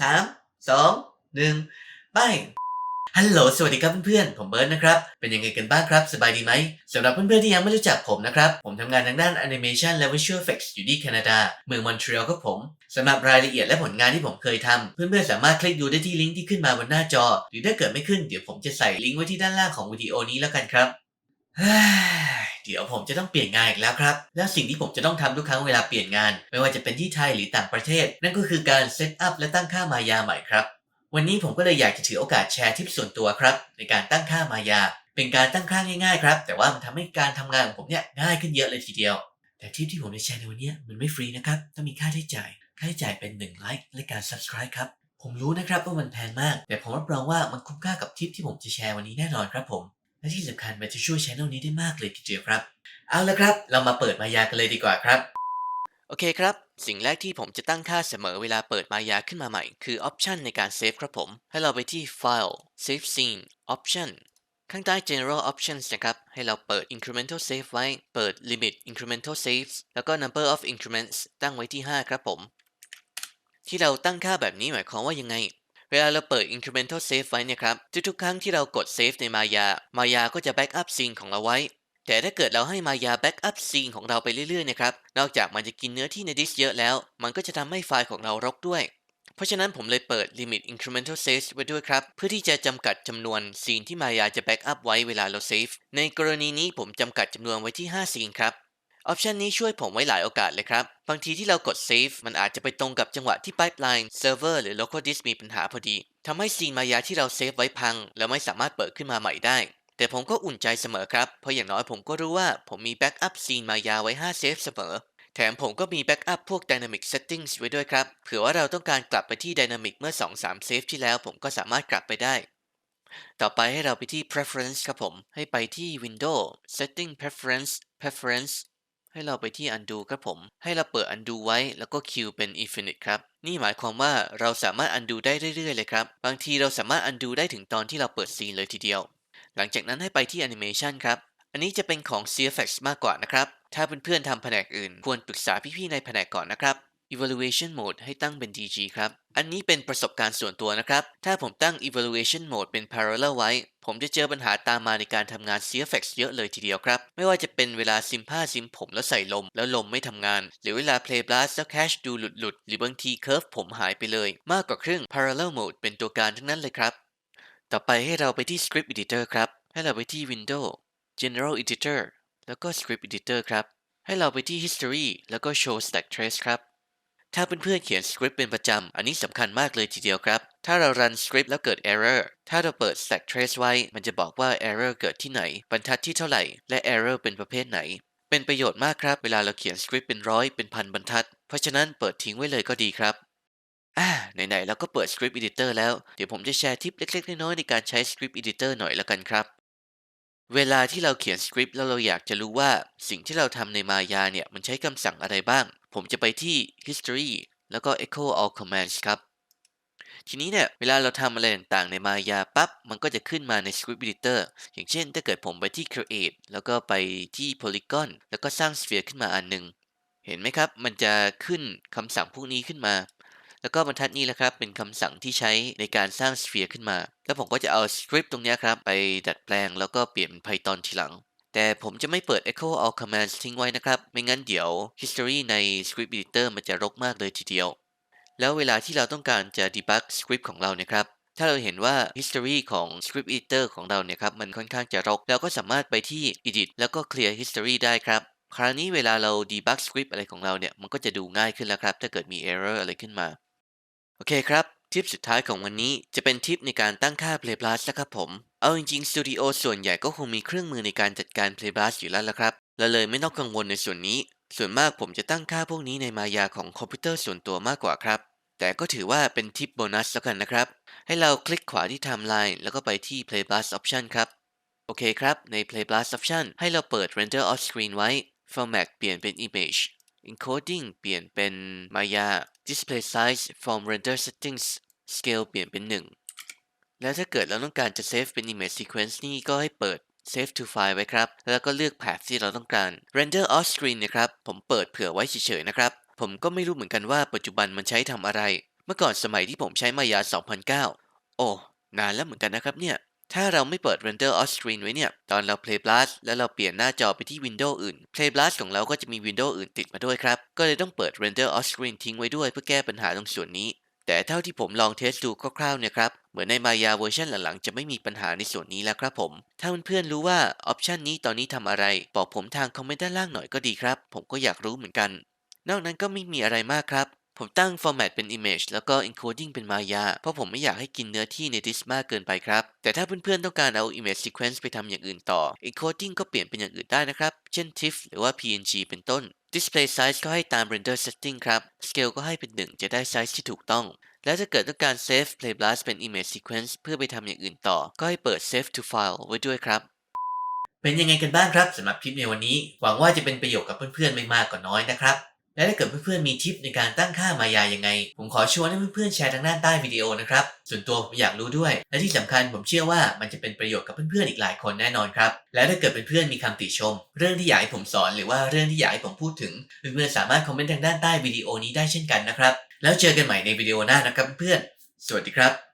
สามสองหนึ่งไปฮัลโหล สวัสดีครับเพื่อนๆ ผมเบิร์ดนะครับ เป็นยังไงกันบ้างครับ สบายดีไหมสำหรับเพื่อนๆ ที่ยังไม่รู้จักผมนะครับ ผมทำงานทางด้าน Animation และ Visual Effects อยู่ที่แคนาดา เมืองมอนทรีออลครับผม สำหรับรายละเอียดและผลงานที่ผมเคยทำ เพื่อนๆ สามารถคลิกดูได้ที่ลิงก์ที่ขึ้นมาบนหน้าจอ หรือถ้าเกิดไม่ขึ้น เดี๋ยวผมจะใส่ลิงก์ไว้ที่ด้านล่างของวิดีโอนี้แล้วกันครับ เดี๋ยวผมจะต้องเปลี่ยนงานอีกแล้วครับ และสิ่งที่ผมจะต้องทำทุกครั้งเวลาเปลี่ยนงาน ไม่ว่าจะเป็นที่ไทยหรือต่างประเทศ นั่นก็คือการเซตอัพและตั้งค่ามายาใหม่ครับ วันนี้ผมก็เลยอยากจะถือโอกาสแชร์ทิปส่วนตัวครับในการตั้งค่ามายา เป็นการตั้งค่าง่ายๆครับ แต่ว่ามันทำให้การทำงานของผมเนี่ยง่ายขึ้นเยอะเลยทีเดียว แต่ทิปที่ผมจะแชร์ในวันนี้มันไม่ฟรีนะครับ ต้องมีค่าใช้จ่าย ค่าใช้จ่ายเป็น1ไลค์และการ subscribe ครับ ผมรู้นะครับว่ามันแพงมาก แต่ผมรับรองว่ามันคุ้มค่ากับทิปที่ผมจะแชร์วันนี้แน่นอนครับผม และที่สำคัญมันจะช่วยช anel นี้ได้มากเลยทีเดียวครับ เอาละครับ เรามาเปิดมายากันเลยดีกว่าครับ โอเคครับ สิ่งแรกที่ผมจะตั้งค่าเสมอเวลาเปิดมายาขึ้นมาใหม่ คือ Option ในการเซฟครับผม ให้เราไปที่ File Save Scene Option ข้างใต้ General Options นะครับ ให้เราเปิด Incremental Save ไว้ เปิด Limit Incremental Saves แล้วก็ Number of Increments ตั้งไว้ที่ 5 ครับผม ที่เราตั้งค่าแบบนี้หมายความว่ายังไง เวลาเราเปิด incremental save ไว้เนี่ยครับ ทุกๆครั้งที่เรากด save ในมายามายาก็จะ backup scene ของเราไว้ แต่ถ้าเกิดเราให้มายา backup scene ของเราไปเรื่อยๆนะครับ นอกจากมันจะกินเนื้อที่ในดิสเยอะแล้ว มันก็จะทำให้ไฟล์ของเรารกด้วย เพราะฉะนั้นผมเลยเปิด limit incremental save ไว้ด้วยครับ เพื่อที่จะจำกัดจำนวนซีนที่มายาจะ backup ไว้เวลาเรา save ในกรณีนี้ผมจำกัดจำนวนไว้ที่5ซีนครับ ออปชันนี้ช่วยผมไว้หลายโอกาสเลยครับ บางทีที่เรากด save มันอาจจะไปตรงกับจังหวะที่ pipeline server หรือ local disk มีปัญหาพอดีทำให้ซีนมายาที่เราเซฟไว้พัง แล้วไม่สามารถเปิดขึ้นมาใหม่ได้ แต่ผมก็อุ่นใจเสมอครับ เพราะอย่างน้อยผมก็รู้ว่าผมมี backup ซีนมายาไว้ 5 เซฟเสมอ แถมผมก็มี backup พวก dynamic settings ไว้ด้วยครับ เผื่อว่าเราต้องการกลับไปที่ dynamic เมื่อ 2-3 เซฟที่แล้วผมก็สามารถกลับไปได้ ต่อไปให้เราไปที่ preference ครับผม ให้ไปที่ window setting preference preference ให้เราไปที่ undo ครับผม ให้เราเปิด undo ไว้แล้วก็ Q เป็น infinite ครับ นี่หมายความว่าเราสามารถ undo ได้เรื่อยๆเลยครับ บางทีเราสามารถ undo ได้ถึงตอนที่เราเปิดซีนเลยทีเดียว หลังจากนั้นให้ไปที่ animation ครับ อันนี้จะเป็นของ CFX มากกว่านะครับ ถ้าเพื่อนๆทำแผนกอื่น ควรปรึกษาพี่ๆในแผนกก่อนนะครับ evaluation mode ให้ตั้งเป็น DG ครับ อันนี้เป็นประสบการณ์ส่วนตัวนะครับ ถ้าผมตั้ง evaluation mode เป็น parallel ไว้ ผมจะเจอปัญหาตามมาในการทำงาน CFX เยอะเลยทีเดียวครับ ไม่ว่าจะเป็นเวลาซิมผ้าซิมผมแล้วใส่ลม แล้วลมไม่ทำงาน หรือเวลา play blast แล้ว cache ดูหลุดๆหรือบางที curve ผมหายไปเลย มากกว่าครึ่ง parallel mode เป็นตัวการทั้งนั้นเลยครับ ต่อไปให้เราไปที่ script editor ครับ ให้เราไปที่ window general editor แล้วก็ script editor ครับให้เราไปที่ history แล้วก็ show stack trace ครับ ถ้าเพื่อนๆเขียนสคริปต์เป็นประจำ อันนี้สำคัญมากเลยทีเดียวครับ ถ้าเรารันสคริปต์แล้วเกิด error ถ้าเราเปิด stack trace ไว้ มันจะบอกว่า error เกิดที่ไหน บรรทัดที่เท่าไหร่ และ error เป็นประเภทไหน เป็นประโยชน์มากครับ เวลาเราเขียนสคริปต์เป็นร้อยเป็นพันบรรทัด เพราะฉะนั้นเปิดทิ้งไว้เลยก็ดีครับอ่าไหนๆเราก็เปิด script editor แล้ว เดี๋ยวผมจะแชร์ทิปเล็ก ๆ น้อยๆในการใช้ script editor หน่อยละกันครับ เวลาที่เราเขียนสคริปต์แล้วเราอยากจะรู้ว่าสิ่งที่เราทำในมายาเนี่ย มันใช้คำสั่งอะไรบ้าง ผมจะไปที่ history แล้วก็ echo all commands ครับ ทีนี้เนี่ย เวลาเราทำอะไรต่างๆ ในมายาปั๊บ มันก็จะขึ้นมาใน script editor อย่างเช่น ถ้าเกิดผมไปที่ create แล้วก็ไปที่ polygon แล้วก็สร้าง sphere ขึ้นมาอันหนึ่งเห็นไหมครับ มันจะขึ้นคำสั่งพวกนี้ขึ้นมา แล้วก็บรรทัดนี้แหละครับ เป็นคำสั่งที่ใช้ในการสร้าง sphere ขึ้นมา แล้วผมก็จะเอาสคริปต์ตรงนี้ครับ ไปดัดแปลง แล้วก็เปลี่ยนเป็น Python ทีหลัง แต่ผมจะไม่เปิด echo all commands ทิ้งไว้นะครับ ไม่งั้นเดี๋ยว history ใน script editor มันจะรกมากเลยทีเดียว แล้วเวลาที่เราต้องการจะ debug script ของเราเนี่ยครับ ถ้าเราเห็นว่า history ของ script editor ของเราเนี่ยครับมันค่อนข้างจะรก เราก็สามารถไปที่ edit แล้วก็ clear history ได้ครับ คราวนี้เวลาเรา debug script อะไรของเราเนี่ยมันก็จะดูง่ายขึ้นแล้วครับ ถ้าเกิดมี error อะไรขึ้นมา โอเคครับ ทิปสุดท้ายของวันนี้จะเป็นทิปในการตั้งค่า Play Plus นะครับผม เอาจริงๆสตูดิโอส่วนใหญ่ก็คงมีเครื่องมือในการจัดการ Play Plus อยู่แล้วละครับ และเลยไม่ต้องกังวลในส่วนนี้ ส่วนมากผมจะตั้งค่าพวกนี้ในมายาของคอมพิวเตอร์ส่วนตัวมากกว่าครับ แต่ก็ถือว่าเป็นทิปโบนัสแล้วกันนะครับ ให้เราคลิกขวาที่ Timeline แล้วก็ไปที่ Play Plus Option ครับ โอเคครับ ใน Play Plus Option ให้เราเปิด Render Off Screen ไว้ Format เปลี่ยนเป็น Image Encoding เปลี่ยนเป็น Maya Display Size From Render Settings Scale เปลี่ยนเป็น 1 แล้วถ้าเกิดเราต้องการจะ save เป็น image sequence นี่ก็ให้เปิด save to file ไว้ครับ แล้วก็เลือก path ที่เราต้องการ render off screen นะครับ ผมเปิดเผื่อไว้เฉยๆนะครับ ผมก็ไม่รู้เหมือนกันว่าปัจจุบันมันใช้ทำอะไร เมื่อก่อนสมัยที่ผมใช้มายา 2009 โอ้ นานแล้วเหมือนกันนะครับเนี่ย ถ้าเราไม่เปิด render off screen ไว้เนี่ย ตอนเรา play blast แล้วเราเปลี่ยนหน้าจอไปที่ window อื่น play blast ของเราก็จะมี window อื่นติดมาด้วยครับ ก็เลยต้องเปิด render off screen ทิ้งไว้ด้วยเพื่อแก้ปัญหาตรงส่วนนี้ แต่เท่าที่ผมลองเทสดูคร่าวๆเนี่ยครับ เหมือนในมายาเวอร์ชันหลังๆ จะไม่มีปัญหาในส่วนนี้แล้วครับผม ถ้าเพื่อนๆรู้ว่าออปชันนี้ตอนนี้ทำอะไร บอกผมทางคอมเมนต์ด้านล่างหน่อยก็ดีครับ ผมก็อยากรู้เหมือนกัน นอกนั้นก็ไม่มีอะไรมากครับ ผมตั้ง format เป็น image แล้วก็ encoding เป็นมายาเพราะผมไม่อยากให้กินเนื้อที่ใน disk มากเกินไปครับ แต่ถ้าเพื่อนๆต้องการเอา image sequence ไปทำอย่างอื่นต่อ encoding ก็เปลี่ยนเป็นอย่างอื่นได้นะครับ เช่น TIFF หรือว่า PNG เป็นต้น display size ก็ให้ตาม render setting ครับ scale ก็ให้เป็น 1 จะได้ size ที่ถูกต้อง และถ้าเกิดต้องการ save play blast เป็น image sequence เพื่อไปทำอย่างอื่นต่อ ก็ให้เปิด save to file ไว้ด้วยครับเป็นยังไงกันบ้างครับสำหรับคลิปในวันนี้ หวังว่าจะเป็นประโยชน์กับเพื่อนๆไม่มากก็น้อยนะครับ และถ้าเกิดเพื่อนๆมีทิปในการตั้งค่ามายายังไง ผมขอชวนให้เพื่อนๆแชร์ทางด้านใต้วิดีโอนะครับ ส่วนตัวผมอยากรู้ด้วย และที่สำคัญผมเชื่อว่ามันจะเป็นประโยชน์กับเพื่อนๆอีกหลายคนแน่นอนครับ และถ้าเกิดเพื่อนๆมีคำติชม เรื่องที่อยากให้ผมสอนหรือว่าเรื่องที่อยากให้ผมพูดถึงเพื่อนๆสามารถคอมเมนต์ทางด้านใต้วิดีโอนี้ได้เช่นกันนะครับ แล้วเจอกันใหม่ในวิดีโอหน้านะครับเพื่อนๆสวัสดีครับ